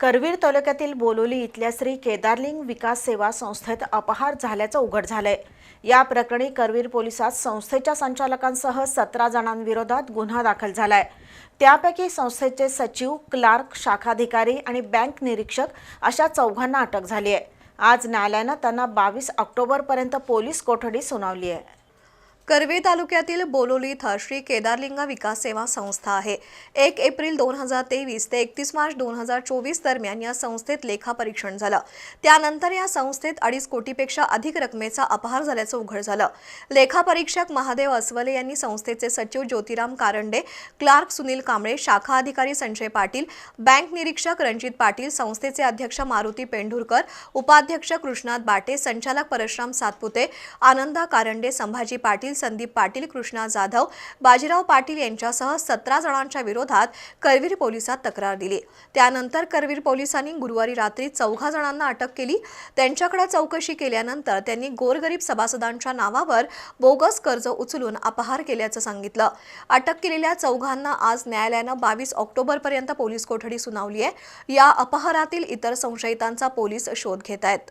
करवीर तालुक्यातील बोलोली इथल्या श्री केदारलिंग विकास सेवा संस्थेत अपहार झाल्याचं उघड झालंय. या प्रकरणी करवीर पोलिसात संस्थेच्या संचालकांसह सतरा जणांविरोधात गुन्हा दाखल झालाय. त्यापैकी संस्थेचे सचिव क्लार्क शाखाधिकारी आणि बँक निरीक्षक अशा चौघांना अटक झाली आहे आज न्यायालयानं त्यांना बावीस ऑक्टोबरपर्यंत पोलीस कोठडी सुनावली आहे करवी तालुक्यातील बोलोली इथं श्री केदारलिंगा विकास सेवा संस्था आहे. एक एप्रिल दोन हजार तेवीस ते एकतीस मार्च दोन हजार चोवीस दरम्यान या संस्थेत लेखापरीक्षण झालं. त्यानंतर या संस्थेत अडीच कोटीपेक्षा अधिक रकमेचा अपहार झाल्याचं उघड झालं. लेखापरीक्षक महादेव अस्वले यांनी संस्थेचे सचिव ज्योतिराम कारंडे क्लार्क सुनील कांबळे शाखा अधिकारी संजय पाटील बँक निरीक्षक रणजित पाटील संस्थेचे अध्यक्ष मारुती पेंढुरकर उपाध्यक्ष कृष्णात बाटे संचालक परशुराम सातपुते आनंदा कारंडे संभाजी पाटील संदीप पाटील कृष्णा जाधव बाजीराव पाटील यांच्यासह सतरा जणांच्या विरोधात करवीर पोलिसात तक्रार दिली. त्यानंतर करवीर पोलिसांनी गुरुवारी रात्री चौघा जणांना अटक केली. त्यांच्याकडे चौकशी केल्यानंतर त्यांनी गोरगरीब सभासदांच्या नावावर बोगस कर्ज उचलून अपहार केल्याचं सांगितलं. अटक केलेल्या चौघांना आज न्यायालयानं बावीस ऑक्टोबरपर्यंत पोलीस कोठडी सुनावली आहे. या अपहारातील इतर संशयितांचा पोलीस शोध घेत आहेत.